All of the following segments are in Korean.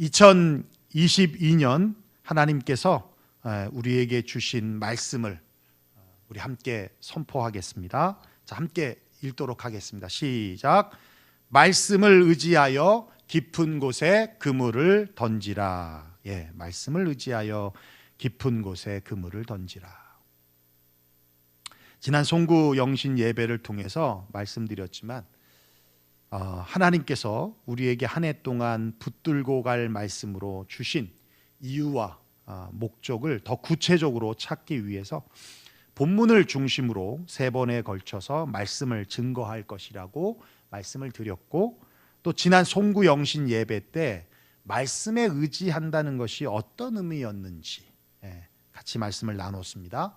어, 2022년 하나님께서 에, 우리에게 주신 말씀을 어, 우리 함께 선포하겠습니다. 자, 함께 읽도록 하겠습니다. 시작. 말씀을 의지하여 깊은 곳에 그물을 던지라. 예, 말씀을 의지하여 깊은 곳에 그물을 던지라. 지난 송구 영신 예배를 통해서 말씀드렸지만 어, 하나님께서 우리에게 한 해 동안 붙들고 갈 말씀으로 주신 이유와 어, 목적을 더 구체적으로 찾기 위해서 본문을 중심으로 세 번에 걸쳐서 말씀을 증거할 것이라고 말씀을 드렸고 또 지난 송구 영신 예배 때 말씀에 의지한다는 것이 어떤 의미였는지 예, 같이 말씀을 나눴습니다.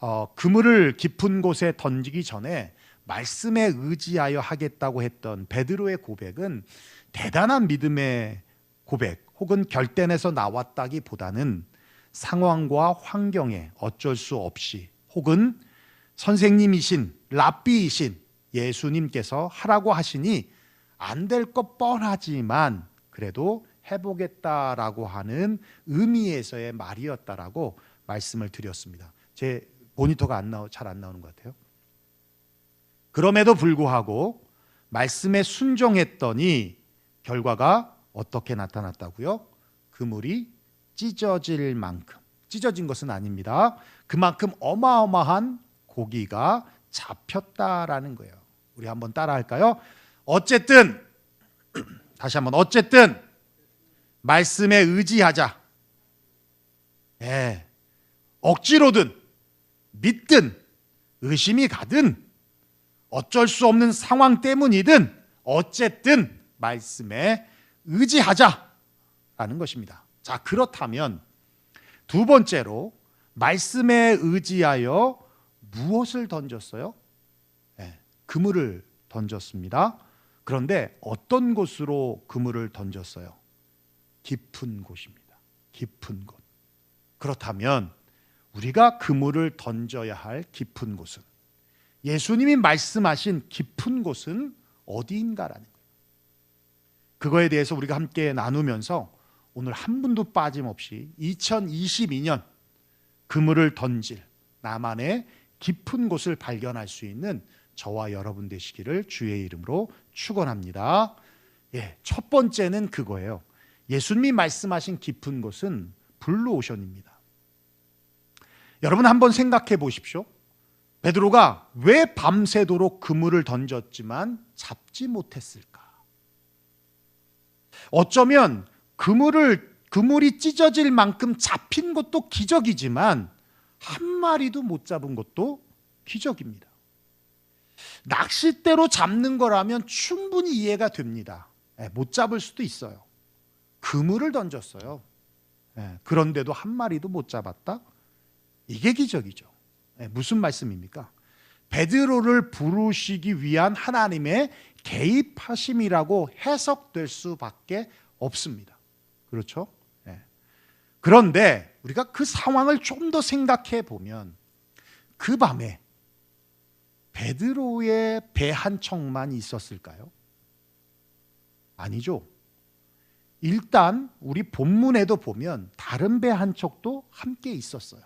어, 그물을 깊은 곳에 던지기 전에 말씀에 의지하여 하겠다고 했던 베드로의 고백은 대단한 믿음의 고백 혹은 결단에서 나왔다기보다는 상황과 환경에 어쩔 수 없이 혹은 선생님이신 랍비이신 예수님께서 하라고 하시니 안 될 것 뻔하지만 그래도 해보겠다라고 하는 의미에서의 말이었다라고 말씀을 드렸습니다. 제 모니터가 안 나오 잘 안 나오는 것 같아요. 그럼에도 불구하고 말씀에 순종했더니 결과가 어떻게 나타났다고요? 그물이 찢어질 만큼 찢어진 것은 아닙니다. 그만큼 어마어마한 고기가 잡혔다라는 거예요. 우리 한번 따라 할까요? 어쨌든 다시 한번 어쨌든 말씀에 의지하자. 예. 억지로든 믿든 의심이 가든 어쩔 수 없는 상황 때문이든 어쨌든 말씀에 의지하자라는 것입니다. 자, 그렇다면 두 번째로 말씀에 의지하여 무엇을 던졌어요? 네, 그물을 던졌습니다. 그런데 어떤 곳으로 그물을 던졌어요? 깊은 곳입니다. 깊은 곳. 그렇다면 우리가 그물을 던져야 할 깊은 곳은 예수님이 말씀하신 깊은 곳은 어디인가라는 거예요. 그거에 대해서 우리가 함께 나누면서 오늘 한 분도 빠짐없이 2022년 그물을 던질 나만의 깊은 곳을 발견할 수 있는 저와 여러분 되시기를 주의 이름으로 축원합니다. 예, 첫 번째는 그거예요. 예수님이 말씀하신 깊은 곳은 블루오션입니다. 여러분 한번 생각해 보십시오. 베드로가 왜 밤새도록 그물을 던졌지만 잡지 못했을까? 어쩌면 그물을 그물이 찢어질 만큼 잡힌 것도 기적이지만 한 마리도 못 잡은 것도 기적입니다. 낚싯대로 잡는 거라면 충분히 이해가 됩니다. 예, 못 잡을 수도 있어요. 그물을 던졌어요. 예, 그런데도 한 마리도 못 잡았다? 이게 기적이죠. 예, 무슨 말씀입니까? 베드로를 부르시기 위한 하나님의 개입하심이라고 해석될 수밖에 없습니다. 그렇죠? 예. 그런데 우리가 그 상황을 좀 더 생각해 보면 그 밤에 베드로의 배 한 척만 있었을까요? 아니죠. 일단 우리 본문에도 보면 다른 배 한 척도 함께 있었어요.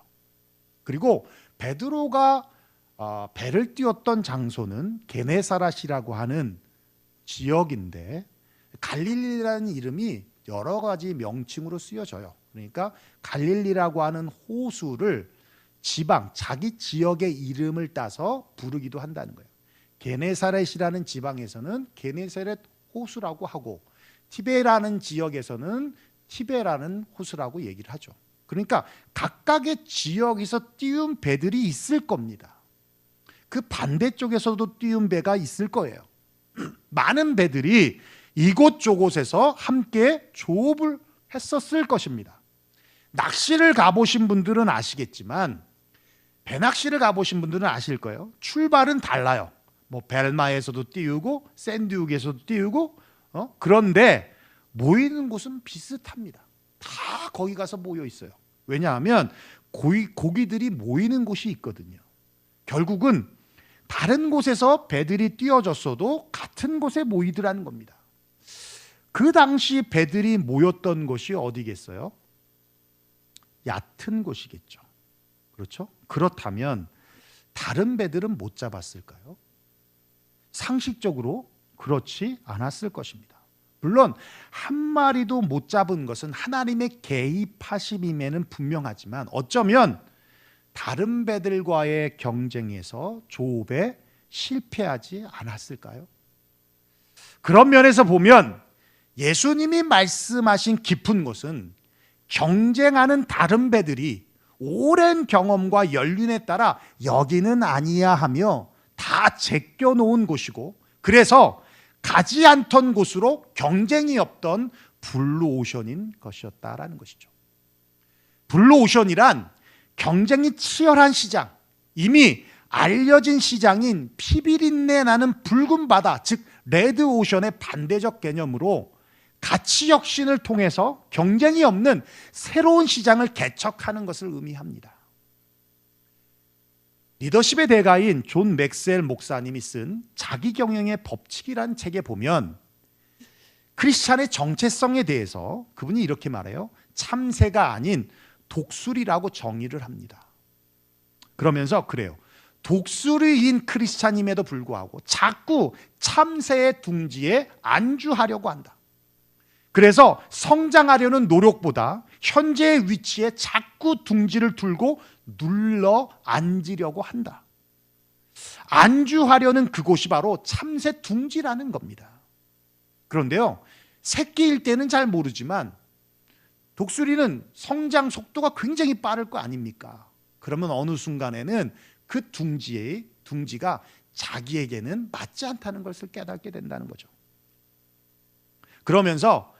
그리고 베드로가 어, 배를 띄웠던 장소는 게네사라시라고 하는 지역인데 갈릴리라는 이름이 여러 가지 명칭으로 쓰여져요. 그러니까 갈릴리라고 하는 호수를 지방 자기 지역의 이름을 따서 부르기도 한다는 거예요. 게네사렛이라는 지방에서는 게네사렛 호수라고 하고 티베라는 지역에서는 티베라는 호수라고 얘기를 하죠. 그러니까 각각의 지역에서 띄운 배들이 있을 겁니다. 그 반대쪽에서도 띄운 배가 있을 거예요. 많은 배들이 이곳 저곳에서 함께 조업을 했었을 것입니다. 낚시를 가보신 분들은 아시겠지만 배낚시를 가보신 분들은 아실 거예요. 출발은 달라요. 뭐 벨마에서도 띄우고 샌드욱에서도 띄우고 어? 그런데 모이는 곳은 비슷합니다. 다 거기 가서 모여 있어요. 왜냐하면 고기, 고기들이 모이는 곳이 있거든요. 결국은 다른 곳에서 배들이 띄어졌어도 같은 곳에 모이더라는 겁니다. 그 당시 배들이 모였던 곳이 어디겠어요? 얕은 곳이겠죠. 그렇죠? 그렇다면 다른 배들은 못 잡았을까요? 상식적으로 그렇지 않았을 것입니다. 물론 한 마리도 못 잡은 것은 하나님의 개입하심임에는 분명하지만 어쩌면 다른 배들과의 경쟁에서 조업에 실패하지 않았을까요? 그런 면에서 보면 예수님이 말씀하신 깊은 곳은 경쟁하는 다른 배들이 오랜 경험과 연륜에 따라 여기는 아니야 하며 다 제껴 놓은 곳이고 그래서 가지 않던 곳으로 경쟁이 없던 블루오션인 것이었다라는 것이죠. 블루오션이란 경쟁이 치열한 시장, 이미 알려진 시장인 피비린내 나는 붉은 바다, 즉 레드오션의 반대적 개념으로 가치 혁신을 통해서 경쟁이 없는 새로운 시장을 개척하는 것을 의미합니다. 리더십의 대가인 존 맥셀 목사님이 쓴 자기 경영의 법칙이란 책에 보면 크리스찬의 정체성에 대해서 그분이 이렇게 말해요. 참새가 아닌 독수리라고 정의를 합니다. 그러면서 그래요. 독수리인 크리스찬임에도 불구하고 자꾸 참새의 둥지에 안주하려고 한다. 그래서 성장하려는 노력보다 현재의 위치에 자꾸 둥지를 둘고 눌러 앉으려고 한다. 안주하려는 그곳이 바로 참새 둥지라는 겁니다. 그런데요, 새끼일 때는 잘 모르지만 독수리는 성장 속도가 굉장히 빠를 거 아닙니까? 그러면 어느 순간에는 그 둥지의 둥지가 자기에게는 맞지 않다는 것을 깨닫게 된다는 거죠. 그러면서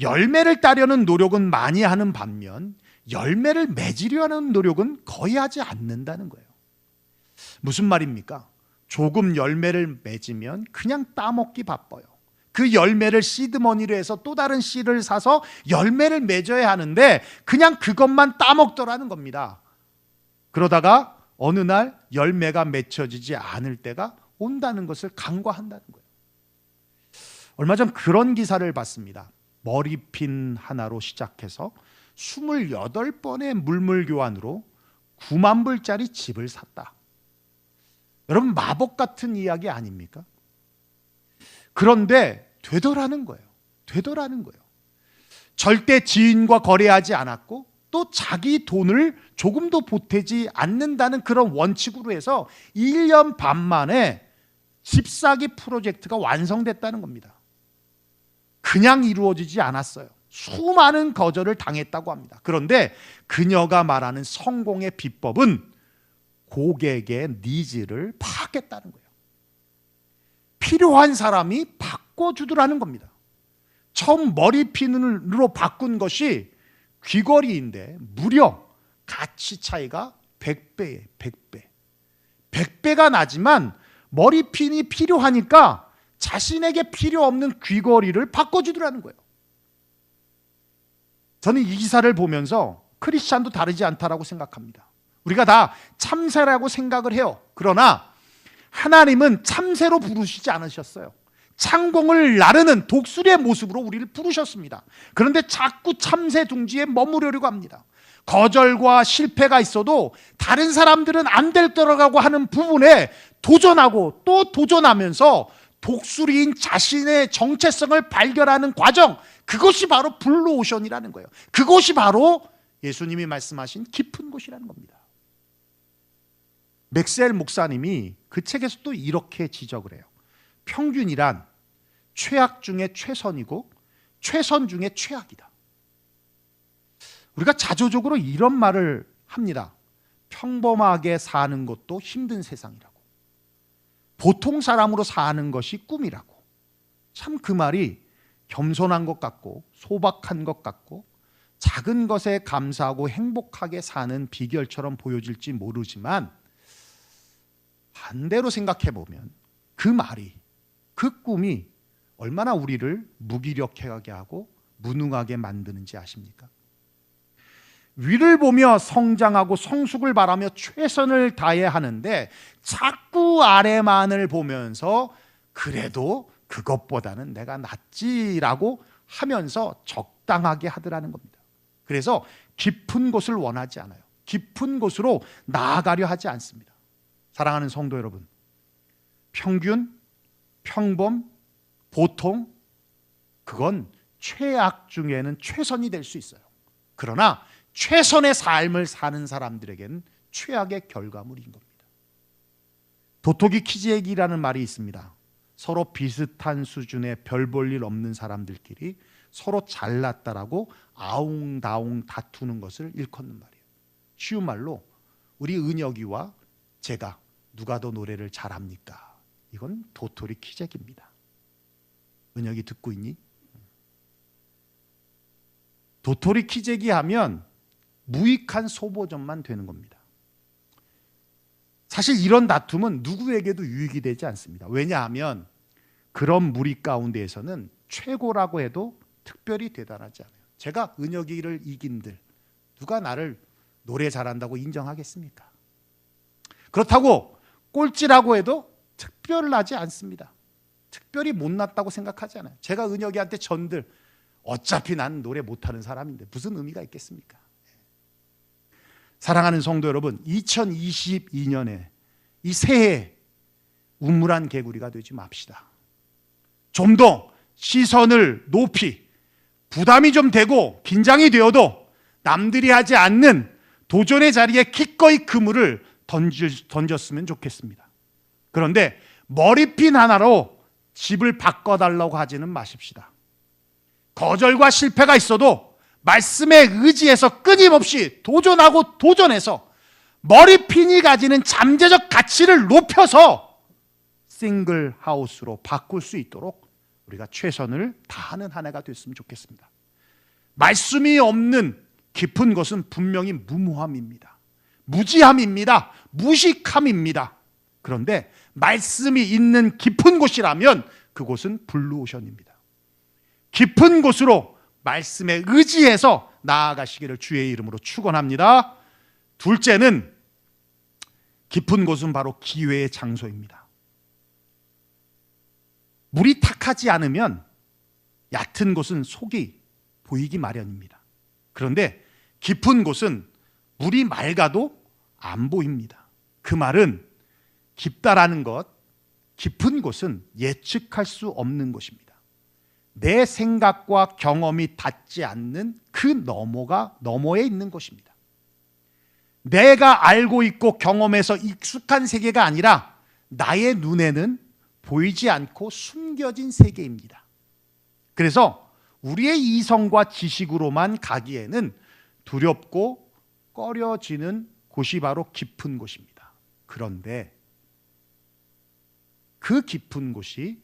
열매를 따려는 노력은 많이 하는 반면 열매를 맺으려 하는 노력은 거의 하지 않는다는 거예요. 무슨 말입니까? 조금 열매를 맺으면 그냥 따먹기 바빠요. 그 열매를 시드머니로 해서 또 다른 씨를 사서 열매를 맺어야 하는데 그냥 그것만 따먹더라는 겁니다. 그러다가 어느 날 열매가 맺혀지지 않을 때가 온다는 것을 간과한다는 거예요. 얼마 전 그런 기사를 봤습니다. 머리핀 하나로 시작해서 28번의 물물 교환으로 9만 불짜리 집을 샀다. 여러분 마법 같은 이야기 아닙니까? 그런데 되더라는 거예요. 되더라는 거예요. 절대 지인과 거래하지 않았고 또 자기 돈을 조금도 보태지 않는다는 그런 원칙으로 해서 1년 반 만에 집 사기 프로젝트가 완성됐다는 겁니다. 그냥 이루어지지 않았어요. 수많은 거절을 당했다고 합니다. 그런데 그녀가 말하는 성공의 비법은 고객의 니즈를 파악했다는 거예요. 필요한 사람이 바꿔주더라는 겁니다. 처음 머리핀으로 바꾼 것이 귀걸이인데 무려 가치 차이가 100배에 100배. 100배가 나지만 머리핀이 필요하니까 자신에게 필요 없는 귀걸이를 바꿔주더라는 거예요. 저는 이 기사를 보면서 크리스찬도 다르지 않다라고 생각합니다. 우리가 다 참새라고 생각을 해요. 그러나 하나님은 참새로 부르시지 않으셨어요. 창공을 나르는 독수리의 모습으로 우리를 부르셨습니다. 그런데 자꾸 참새 둥지에 머무르려고 합니다. 거절과 실패가 있어도 다른 사람들은 안 될 거라고 하는 부분에 도전하고 또 도전하면서 독수리인 자신의 정체성을 발견하는 과정, 그것이 바로 블루오션이라는 거예요. 그것이 바로 예수님이 말씀하신 깊은 곳이라는 겁니다. 맥셀 목사님이 그 책에서 또 이렇게 지적을 해요. 평균이란 최악 중에 최선이고 최선 중에 최악이다. 우리가 자조적으로 이런 말을 합니다. 평범하게 사는 것도 힘든 세상이라고. 보통 사람으로 사는 것이 꿈이라고. 참 그 말이 겸손한 것 같고 소박한 것 같고 작은 것에 감사하고 행복하게 사는 비결처럼 보여질지 모르지만 반대로 생각해 보면 그 말이 그 꿈이 얼마나 우리를 무기력하게 하고 무능하게 만드는지 아십니까? 위를 보며 성장하고 성숙을 바라며 최선을 다해 하는데 자꾸 아래만을 보면서 그래도 그것보다는 내가 낫지라고 하면서 적당하게 하더라는 겁니다. 그래서 깊은 곳을 원하지 않아요. 깊은 곳으로 나아가려 하지 않습니다. 사랑하는 성도 여러분, 평균, 평범, 보통 그건 최악 중에는 최선이 될 수 있어요. 그러나 최선의 삶을 사는 사람들에게는 최악의 결과물인 겁니다. 도토기 키재기라는 말이 있습니다. 서로 비슷한 수준의 별 볼 일 없는 사람들끼리 서로 잘났다라고 아웅다웅 다투는 것을 일컫는 말이에요. 쉬운 말로 우리 은혁이와 제가 누가 더 노래를 잘합니까? 이건 도토리 키재기입니다. 은혁이 듣고 있니? 도토리 키재기 하면 무익한 소보전만 되는 겁니다. 사실 이런 다툼은 누구에게도 유익이 되지 않습니다. 왜냐하면 그런 무리 가운데에서는 최고라고 해도 특별히 대단하지 않아요. 제가 은혁이를 이긴들 누가 나를 노래 잘한다고 인정하겠습니까? 그렇다고 꼴찌라고 해도 특별하지 않습니다. 특별히 못났다고 생각하지 않아요. 제가 은혁이한테 전들 어차피 난 노래 못하는 사람인데 무슨 의미가 있겠습니까? 사랑하는 성도 여러분, 2022년에 이 새해 우물한 개구리가 되지 맙시다. 좀 더 시선을 높이 부담이 좀 되고 긴장이 되어도 남들이 하지 않는 도전의 자리에 기꺼이 그물을 던졌으면 좋겠습니다. 그런데 머리핀 하나로 집을 바꿔달라고 하지는 마십시다. 거절과 실패가 있어도 말씀에 의지해서 끊임없이 도전하고 도전해서 머리핀이 가지는 잠재적 가치를 높여서 싱글 하우스로 바꿀 수 있도록 우리가 최선을 다하는 한 해가 됐으면 좋겠습니다. 말씀이 없는 깊은 것은 분명히 무모함입니다. 무지함입니다. 무식함입니다. 그런데 말씀이 있는 깊은 곳이라면 그곳은 블루오션입니다. 깊은 곳으로 말씀에 의지해서 나아가시기를 주의 이름으로 축원합니다. 둘째는 깊은 곳은 바로 기회의 장소입니다. 물이 탁하지 않으면 얕은 곳은 속이 보이기 마련입니다. 그런데 깊은 곳은 물이 맑아도 안 보입니다. 그 말은 깊다라는 것, 깊은 곳은 예측할 수 없는 것입니다. 내 생각과 경험이 닿지 않는 그 너머가 너머에 있는 것입니다. 내가 알고 있고 경험해서 익숙한 세계가 아니라 나의 눈에는 보이지 않고 숨겨진 세계입니다. 그래서 우리의 이성과 지식으로만 가기에는 두렵고 꺼려지는 곳이 바로 깊은 곳입니다. 그런데 그 깊은 곳이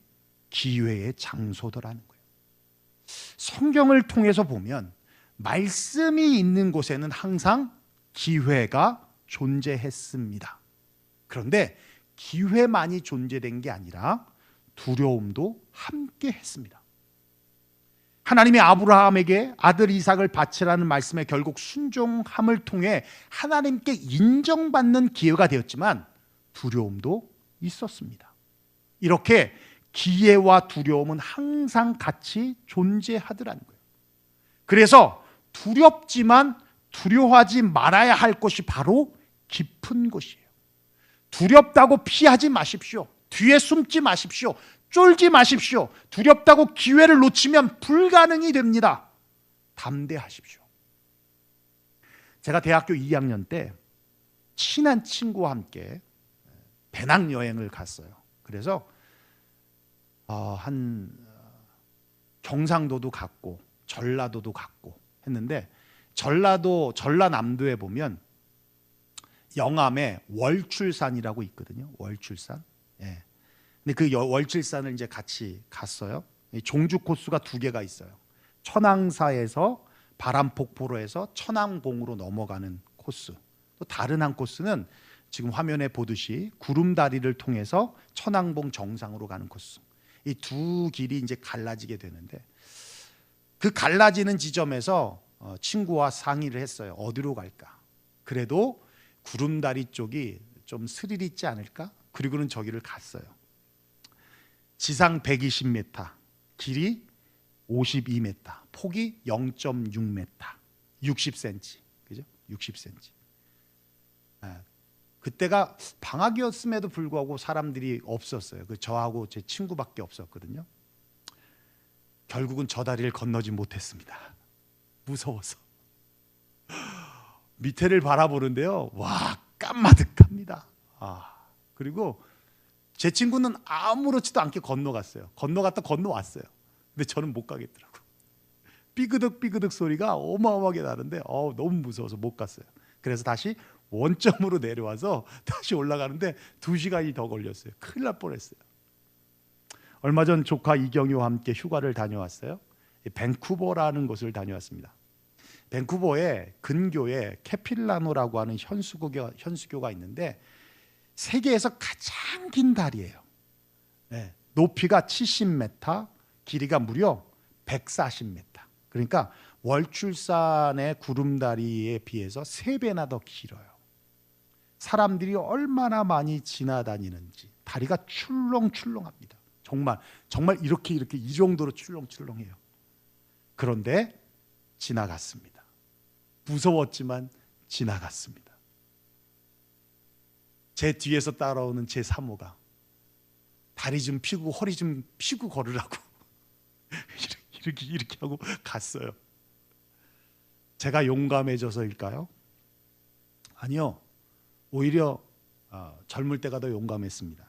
기회의 장소더라는 거예요. 성경을 통해서 보면 말씀이 있는 곳에는 항상 기회가 존재했습니다. 그런데 기회만이 존재된 게 아니라 두려움도 함께 했습니다. 하나님이 아브라함에게 아들 이삭을 바치라는 말씀에 결국 순종함을 통해 하나님께 인정받는 기회가 되었지만 두려움도 있었습니다. 이렇게 기회와 두려움은 항상 같이 존재하더라는 거예요. 그래서 두렵지만 두려워하지 말아야 할 것이 바로 깊은 곳이에요. 두렵다고 피하지 마십시오. 뒤에 숨지 마십시오. 쫄지 마십시오. 두렵다고 기회를 놓치면 불가능이 됩니다. 담대하십시오. 제가 대학교 2학년 때 친한 친구와 함께 배낭 여행을 갔어요. 그래서 어, 한 경상도도 갔고 전라도도 갔고 했는데 전라도 전라남도에 보면 영암에 월출산이라고 있거든요. 월출산. 예. 근데 그 여- 월출산을 이제 같이 갔어요. 이 종주 코스가 두 개가 있어요. 천왕사에서 바람폭포로 해서 천왕봉으로 넘어가는 코스. 또 다른 한 코스는 지금 화면에 보듯이 구름다리를 통해서 천왕봉 정상으로 가는 코스. 이 두 길이 이제 갈라지게 되는데 그 갈라지는 지점에서 어, 친구와 상의를 했어요. 어디로 갈까? 그래도 구름다리 쪽이 좀 스릴 있지 않을까? 그리고는 저기를 갔어요. 지상 120m, 길이 52m, 폭이 0.6m, 60cm, 그죠? 60cm. 아, 그때가 방학이었음에도 불구하고 사람들이 없었어요. 그 저하고 제 친구밖에 없었거든요. 결국은 저 다리를 건너지 못했습니다. 무서워서. 밑에를 바라보는데요. 와, 깜마득합니다. 아, 그리고 제 친구는 아무렇지도 않게 건너갔어요. 건너갔다 건너왔어요. 근데 저는 못 가겠더라고. 삐그덕 삐그덕 소리가 어마어마하게 나는데 어, 너무 무서워서 못 갔어요. 그래서 다시 원점으로 내려와서 다시 올라가는데 두 시간이 더 걸렸어요. 큰일 날 뻔했어요. 얼마 전 조카 이경유와 함께 휴가를 다녀왔어요. 이 밴쿠버라는 곳을 다녀왔습니다. 밴쿠버에 근교에 캐필라노라고 하는 현수교가, 현수교가 있는데 세계에서 가장 긴 다리예요. 네, 높이가 70m, 길이가 무려 140m. 그러니까 월출산의 구름다리에 비해서 세 배나 더 길어요. 사람들이 얼마나 많이 지나다니는지 다리가 출렁출렁합니다. 정말 정말 이렇게 이렇게 이 정도로 출렁출렁해요. 그런데 지나갔습니다. 무서웠지만 지나갔습니다. 제 뒤에서 따라오는 제 사모가 다리 좀 피고 허리 좀 피고 걸으라고 이렇게 이렇게 하고 갔어요. 제가 용감해져서일까요? 아니요. 오히려 어, 젊을 때가 더 용감했습니다.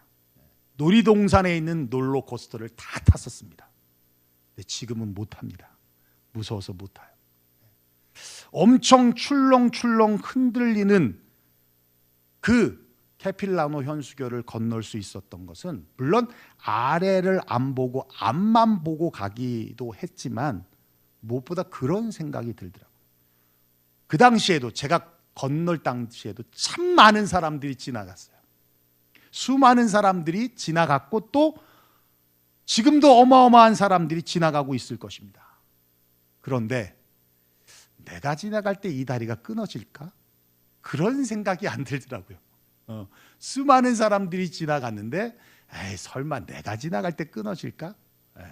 놀이동산에 있는 롤러코스터를 다 탔었습니다. 근데 지금은 못 합니다. 무서워서 못 타요. 엄청 출렁출렁 흔들리는 그 캐필라노 현수교를 건널 수 있었던 것은 물론 아래를 안 보고 앞만 보고 가기도 했지만 무엇보다 그런 생각이 들더라고요. 그 당시에도 제가 건널 당시에도 참 많은 사람들이 지나갔어요. 수많은 사람들이 지나갔고 또 지금도 어마어마한 사람들이 지나가고 있을 것입니다. 그런데 내가 지나갈 때 이 다리가 끊어질까? 그런 생각이 안 들더라고요. 어, 수많은 사람들이 지나갔는데 에이, 설마 내가 지나갈 때 끊어질까? 에이.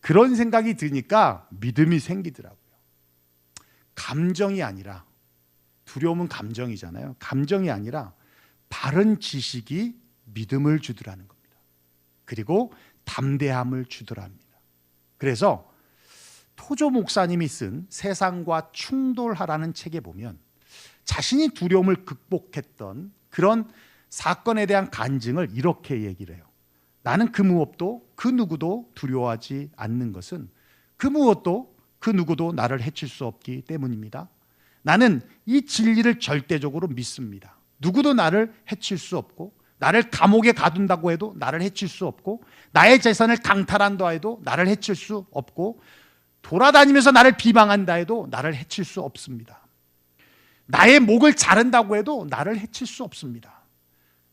그런 생각이 드니까 믿음이 생기더라고요. 감정이 아니라 두려움은 감정이잖아요. 감정이 아니라 바른 지식이 믿음을 주더라는 겁니다. 그리고 담대함을 주더랍니다. 그래서 토조 목사님이 쓴 세상과 충돌하라는 책에 보면 자신이 두려움을 극복했던 그런 사건에 대한 간증을 이렇게 얘기를 해요. 나는 그 무엇도 그 누구도 두려워하지 않는 것은 그 무엇도 그 누구도 나를 해칠 수 없기 때문입니다. 나는 이 진리를 절대적으로 믿습니다. 누구도 나를 해칠 수 없고 나를 감옥에 가둔다고 해도 나를 해칠 수 없고 나의 재산을 강탈한다 해도 나를 해칠 수 없고 돌아다니면서 나를 비방한다 해도 나를 해칠 수 없습니다. 나의 목을 자른다고 해도 나를 해칠 수 없습니다.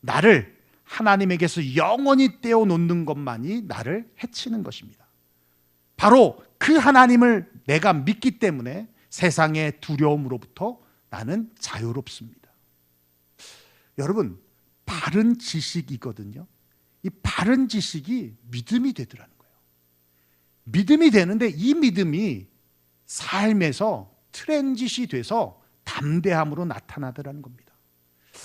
나를 하나님에게서 영원히 떼어 놓는 것만이 나를 해치는 것입니다. 바로 그 하나님을 내가 믿기 때문에 세상의 두려움으로부터 나는 자유롭습니다. 여러분, 바른 지식이거든요. 이 바른 지식이 믿음이 되더라는 거예요. 믿음이 되는데 이 믿음이 삶에서 트랜짓이 돼서 담대함으로 나타나더라는 겁니다.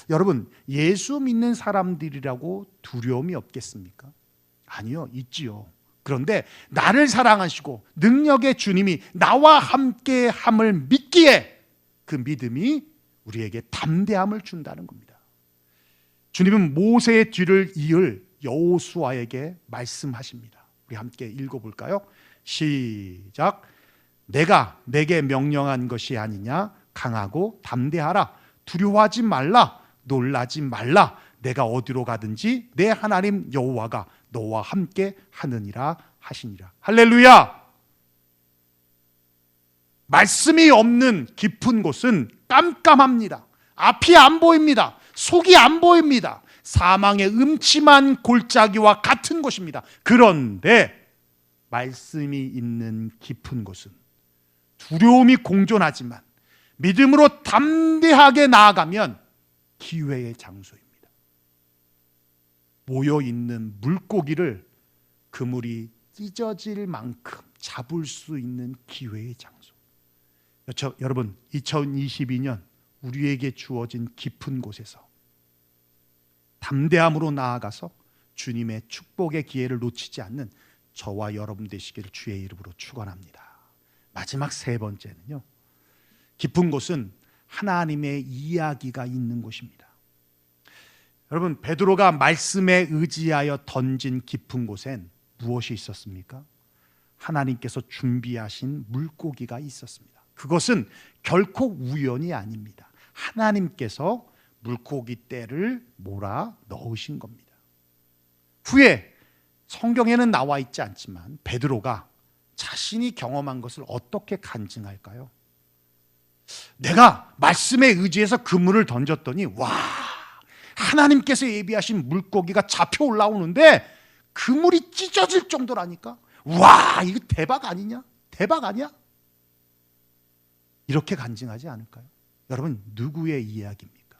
여러분, 예수 믿는 사람들이라고 두려움이 없겠습니까? 아니요, 있지요. 그런데 나를 사랑하시고 능력의 주님이 나와 함께 함을 믿기에 그 믿음이 우리에게 담대함을 준다는 겁니다. 주님은 모세의 뒤를 이을 여호수아에게 말씀하십니다. 우리 함께 읽어 볼까요? 시작. 내가 내게 명령한 것이 아니냐 강하고 담대하라 두려워하지 말라 놀라지 말라 내가 어디로 가든지 내 하나님 여호와가 너와 함께 하느니라 하시니라. 할렐루야! 말씀이 없는 깊은 곳은 깜깜합니다. 앞이 안 보입니다. 속이 안 보입니다. 사망의 음침한 골짜기와 같은 곳입니다. 그런데 말씀이 있는 깊은 곳은 두려움이 공존하지만 믿음으로 담대하게 나아가면 기회의 장소입니다. 모여 있는 물고기를 그물이 찢어질 만큼 잡을 수 있는 기회의 장소. 저, 여러분, 2022년 우리에게 주어진 깊은 곳에서 담대함으로 나아가서 주님의 축복의 기회를 놓치지 않는 저와 여러분 되시기를 주의 이름으로 축원합니다. 마지막 세 번째는요. 깊은 곳은 하나님의 이야기가 있는 곳입니다. 여러분 베드로가 말씀에 의지하여 던진 깊은 곳엔 무엇이 있었습니까? 하나님께서 준비하신 물고기가 있었습니다. 그것은 결코 우연이 아닙니다. 하나님께서 물고기 떼를 몰아 넣으신 겁니다. 후에 성경에는 나와 있지 않지만 베드로가 자신이 경험한 것을 어떻게 간증할까요? 내가 말씀에 의지해서 그물을 던졌더니 와 하나님께서 예비하신 물고기가 잡혀 올라오는데 그물이 찢어질 정도라니까 와 이거 대박 아니냐 대박 아니야 이렇게 간증하지 않을까요? 여러분 누구의 이야기입니까?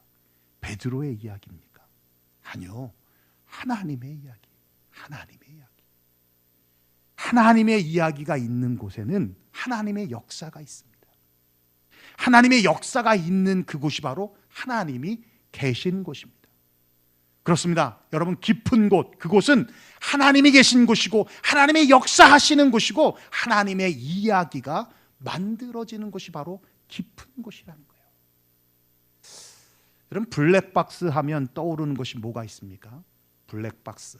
베드로의 이야기입니까? 아니요 하나님의 이야기 하나님의 이야기 하나님의 이야기가 있는 곳에는 하나님의 역사가 있습니다. 하나님의 역사가 있는 그곳이 바로 하나님이 계신 곳입니다. 그렇습니다. 여러분 깊은 곳 그곳은 하나님이 계신 곳이고 하나님의 역사하시는 곳이고 하나님의 이야기가 만들어지는 곳이 바로 깊은 곳이라는 거예요. 여러분 블랙박스 하면 떠오르는 것이 뭐가 있습니까? 블랙박스.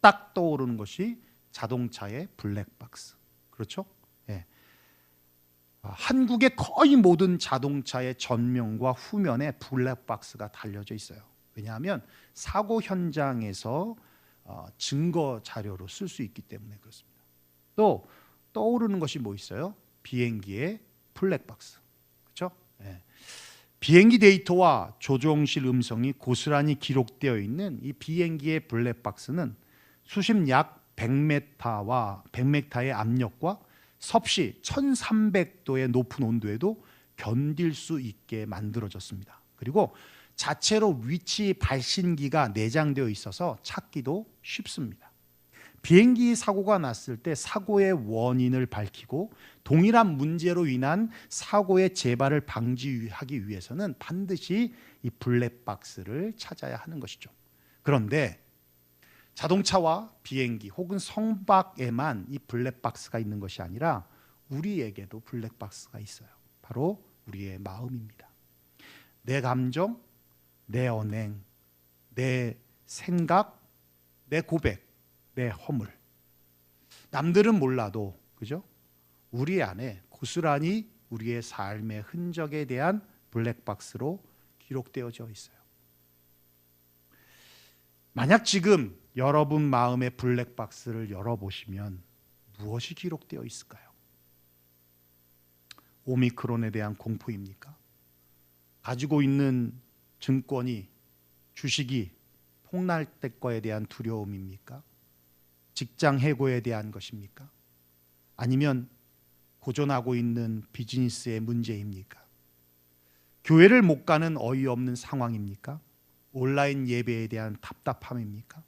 딱 떠오르는 것이 자동차의 블랙박스. 그렇죠? 예. 아, 한국의 거의 모든 자동차의 전면과 후면에 블랙박스가 달려져 있어요. 왜냐하면 사고 현장에서 어, 증거 자료로 쓸 수 있기 때문에 그렇습니다. 또 떠오르는 것이 뭐 있어요? 비행기의 블랙박스. 그렇죠? 예. 비행기 데이터와 조종실 음성이 고스란히 기록되어 있는 이 비행기의 블랙박스는 수심 약 100m와 100m의 압력과 섭씨 1300도의 높은 온도에도 견딜 수 있게 만들어졌습니다. 그리고 자체로 위치 발신기가 내장되어 있어서 찾기도 쉽습니다. 비행기 사고가 났을 때 사고의 원인을 밝히고 동일한 문제로 인한 사고의 재발을 방지하기 위해서는 반드시 이 블랙박스를 찾아야 하는 것이죠. 그런데 자동차와 비행기 혹은 성박에만 이 블랙박스가 있는 것이 아니라 우리에게도 블랙박스가 있어요. 바로 우리의 마음입니다. 내 감정, 내 언행, 내 생각, 내 고백, 내 허물. 남들은 몰라도 그죠? 우리 안에 고스란히 우리의 삶의 흔적에 대한 블랙박스로 기록되어져 있어요. 만약 지금 여러분 마음의 블랙박스를 열어보시면 무엇이 기록되어 있을까요? 오미크론에 대한 공포입니까? 가지고 있는 증권이 주식이 폭락될 거에 대한 두려움입니까? 직장 해고에 대한 것입니까? 아니면 고전하고 있는 비즈니스의 문제입니까? 교회를 못 가는 어이없는 상황입니까? 온라인 예배에 대한 답답함입니까?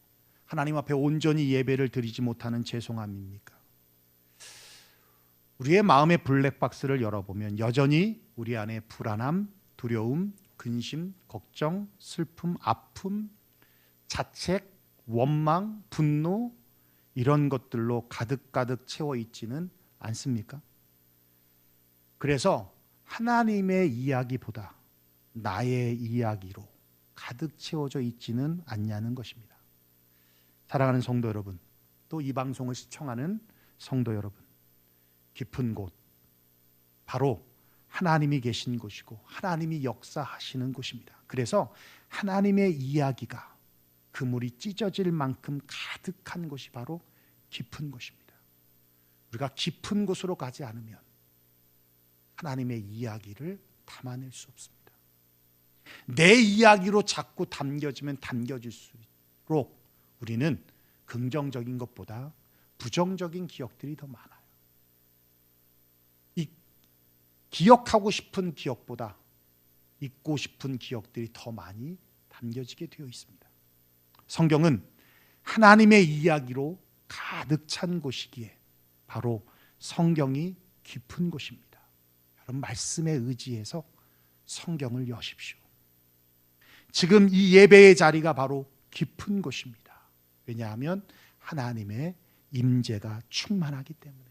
하나님 앞에 온전히 예배를 드리지 못하는 죄송함입니까? 우리의 마음의 블랙박스를 열어보면 여전히 우리 안에 불안함, 두려움, 근심, 걱정, 슬픔, 아픔, 자책, 원망, 분노 이런 것들로 가득가득 채워 있지는 않습니까? 그래서 하나님의 이야기보다 나의 이야기로 가득 채워져 있지는 않냐는 것입니다. 사랑하는 성도 여러분, 또 이 방송을 시청하는 성도 여러분, 깊은 곳, 바로 하나님이 계신 곳이고 하나님이 역사하시는 곳입니다. 그래서 하나님의 이야기가 그물이 찢어질 만큼 가득한 곳이 바로 깊은 곳입니다. 우리가 깊은 곳으로 가지 않으면 하나님의 이야기를 담아낼 수 없습니다. 내 이야기로 자꾸 담겨지면 담겨질수록 우리는 긍정적인 것보다 부정적인 기억들이 더 많아요. 이 기억하고 싶은 기억보다 잊고 싶은 기억들이 더 많이 담겨지게 되어 있습니다. 성경은 하나님의 이야기로 가득 찬 곳이기에 바로 성경이 깊은 곳입니다. 여러분 말씀에 의지해서 성경을 여십시오. 지금 이 예배의 자리가 바로 깊은 곳입니다. 왜냐하면 하나님의 임재가 충만하기 때문에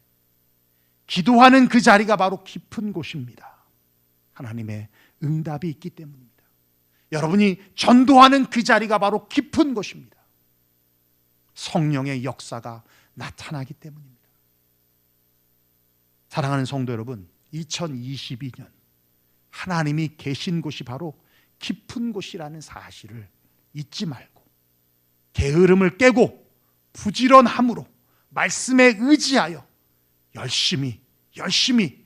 기도하는 그 자리가 바로 깊은 곳입니다. 하나님의 응답이 있기 때문입니다. 여러분이 전도하는 그 자리가 바로 깊은 곳입니다. 성령의 역사가 나타나기 때문입니다. 사랑하는 성도 여러분, 2022년 하나님이 계신 곳이 바로 깊은 곳이라는 사실을 잊지 말고 게으름을 깨고 부지런함으로 말씀에 의지하여 열심히 열심히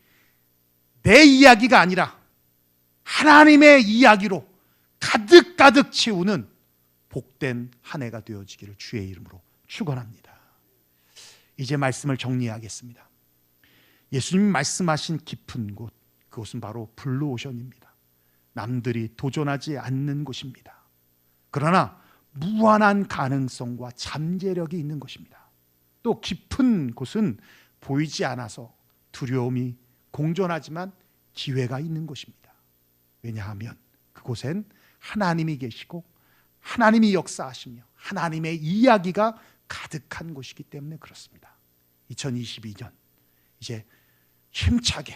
내 이야기가 아니라 하나님의 이야기로 가득 가득 채우는 복된 한 해가 되어지기를 주의 이름으로 축원합니다. 이제 말씀을 정리하겠습니다. 예수님 말씀하신 깊은 곳 그곳은 바로 블루오션입니다. 남들이 도전하지 않는 곳입니다. 그러나 무한한 가능성과 잠재력이 있는 곳입니다. 또 깊은 곳은 보이지 않아서 두려움이 공존하지만 기회가 있는 곳입니다. 왜냐하면 그곳엔 하나님이 계시고 하나님이 역사하시며 하나님의 이야기가 가득한 곳이기 때문에 그렇습니다. 2022년 이제 힘차게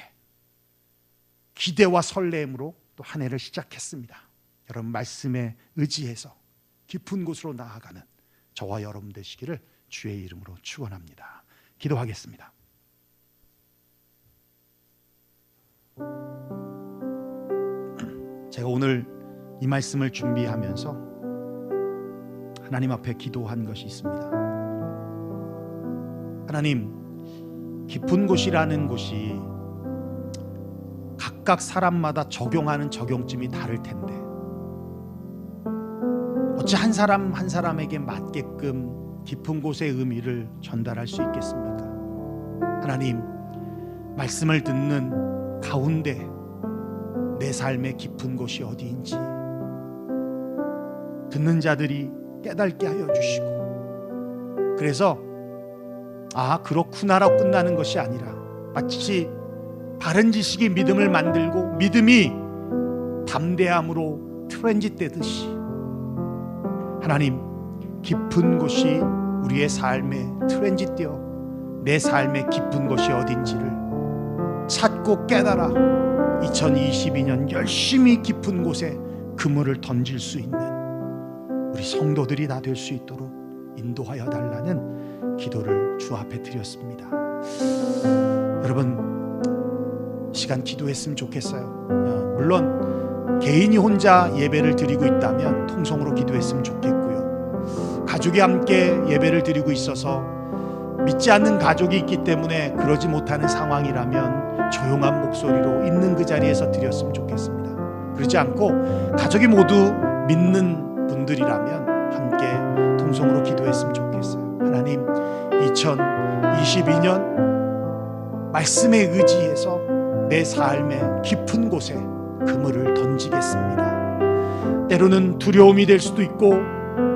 기대와 설렘으로 또 한 해를 시작했습니다. 여러분 말씀에 의지해서 깊은 곳으로 나아가는 저와 여러분 되시기를 주의 이름으로 축원합니다. 기도하겠습니다. 제가 오늘 이 말씀을 준비하면서 하나님 앞에 기도한 것이 있습니다. 하나님, 깊은 곳이라는 곳이 각각 사람마다 적용하는 적용점이 다를 텐데 어찌 한 사람 한 사람에게 맞게끔 깊은 곳의 의미를 전달할 수 있겠습니까? 하나님, 말씀을 듣는 가운데 내 삶의 깊은 곳이 어디인지 듣는 자들이 깨닫게 하여 주시고 그래서 아 그렇구나라고 끝나는 것이 아니라 마치 바른 지식이 믿음을 만들고 믿음이 담대함으로 트랜짓되듯이 하나님 깊은 곳이 우리의 삶에 트랜짓되어 내 삶의 깊은 곳이 어딘지를 찾고 깨달아 2022년 열심히 깊은 곳에 그물을 던질 수 있는 우리 성도들이 다 될 수 있도록 인도하여 달라는 기도를 주 앞에 드렸습니다. 여러분 시간 기도했으면 좋겠어요. 어, 물론 개인이 혼자 예배를 드리고 있다면 통성으로 기도했으면 좋겠고요. 가족이 함께 예배를 드리고 있어서 믿지 않는 가족이 있기 때문에 그러지 못하는 상황이라면 조용한 목소리로 있는 그 자리에서 드렸으면 좋겠습니다. 그렇지 않고 가족이 모두 믿는 분들이라면 함께 통성으로 기도했으면 좋겠어요. 하나님, 2022년 말씀에 의지해서 내 삶의 깊은 곳에 그물을 던지겠습니다. 때로는 두려움이 될 수도 있고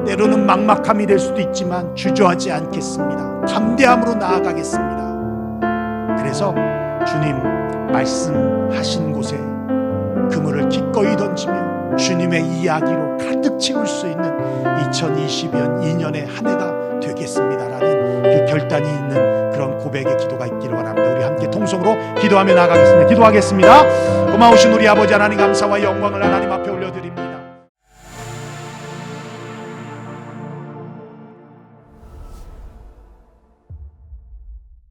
때로는 막막함이 될 수도 있지만 주저하지 않겠습니다. 담대함으로 나아가겠습니다. 그래서 주님 말씀하신 곳에 그물을 기꺼이 던지며 주님의 이야기로 가득 채울 수 있는 2020년 2년의 한 해가 되겠습니다라는 그 결단이 있는 그런 고백의 기도가 있기를 원합니다. 우리 함께 통성으로 기도하며 나가겠습니다. 기도하겠습니다. 고마우신 우리 아버지 하나님 감사와 영광을 하나님 앞에.